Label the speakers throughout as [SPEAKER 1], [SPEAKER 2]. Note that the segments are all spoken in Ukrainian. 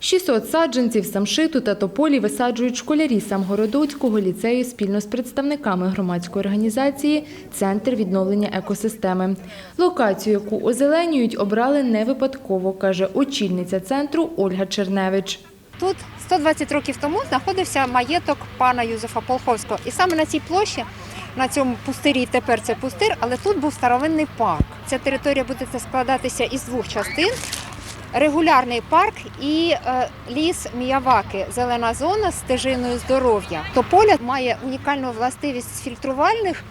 [SPEAKER 1] 600 саджанців самшиту та тополі висаджують школярі Самгородоцького ліцею спільно з представниками громадської організації «Центр відновлення екосистеми». Локацію, яку озеленюють, обрали не випадково, каже очільниця центру Ольга Черневич.
[SPEAKER 2] Тут 120 років тому знаходився маєток пана Юзефа Полховського. І саме на цій площі, на цьому пустирі, тепер це пустир, але тут був старовинний парк. Ця територія буде складатися із двох частин. Регулярний парк і е, ліс Міяваки, зелена зона з стежиною здоров'я. Тополя має унікальну властивість фільтрувальних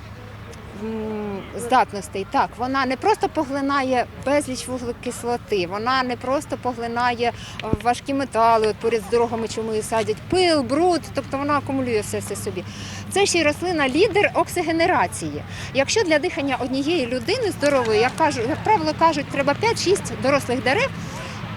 [SPEAKER 2] здатностей. Так, вона не просто поглинає безліч вуглекислоти, вона не просто поглинає е, важкі метали, от поряд з дорогами, чому її садять, пил, бруд, тобто вона акумулює все це собі. Це ще й рослина лідер оксигенерації. Якщо для дихання однієї людини здорової, як кажу, як правило кажуть, треба 5-6 дорослих дерев,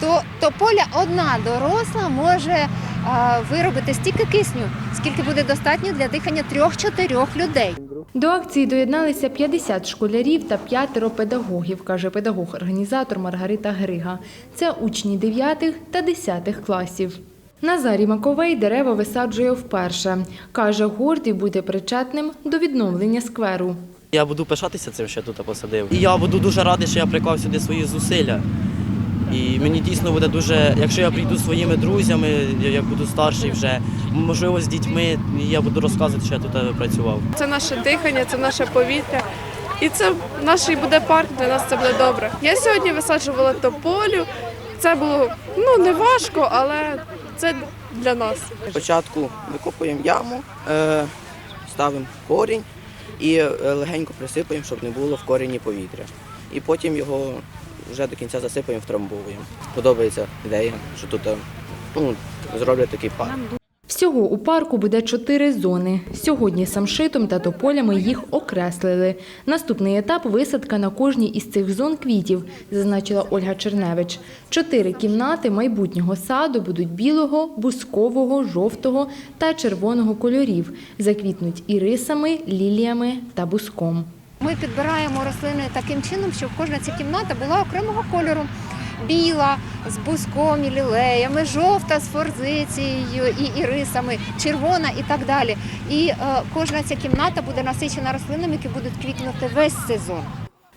[SPEAKER 2] то, то поля одна доросла може а, виробити стільки кисню, скільки буде достатньо для дихання трьох-чотирьох людей.
[SPEAKER 1] До акції доєдналися 50 школярів та п'ятеро педагогів, каже педагог-організатор Маргарита Грига. Це учні 9 та 10 класів. Назарій Маковей дерева висаджує вперше. Каже, гордий бути причетним до відновлення скверу.
[SPEAKER 3] Я буду пишатися цим, що я тут посадив. І я буду дуже радий, що я приклав сюди свої зусилля. І мені дійсно буде дуже, якщо я прийду зі своїми друзями, я буду старший вже, можливо, з дітьми, я буду розказувати, що я тут е, працював.
[SPEAKER 4] Це наше дихання, це наше повітря. І це наш і буде парк, для нас це буде добре. Я сьогодні висаджувала тополю. Це було ну не важко, але це для нас.
[SPEAKER 5] Спочатку викопуємо яму, е, ставимо корінь і е, легенько присипаємо, щоб не було в корені повітря. І потім його вже до кінця засипаємо, втрамбовуємо. Подобається ідея, що тут е, ну, зроблять такий парк.
[SPEAKER 1] Всього у парку буде чотири зони. Сьогодні самшитом та тополями їх окреслили. Наступний етап – висадка на кожній із цих зон квітів, зазначила Ольга Черневич. Чотири кімнати майбутнього саду будуть білого, бускового, жовтого та червоного кольорів. Заквітнуть ірисами, ліліями та буском.
[SPEAKER 2] Ми підбираємо рослини таким чином, щоб кожна ця кімната була окремого кольору. Біла з буском і лілеями, жовта з форзицією і ірисами, червона і так далі. І е, кожна ця кімната буде насичена рослинами, які будуть квітнути весь сезон.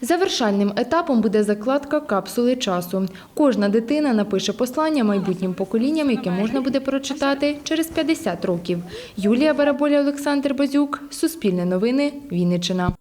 [SPEAKER 1] Завершальним етапом буде закладка капсули часу. Кожна дитина напише послання майбутнім поколінням, яке можна буде прочитати через 50 років. Юлія Бараболя, Олександр Базюк, Суспільне новини, Вінниччина.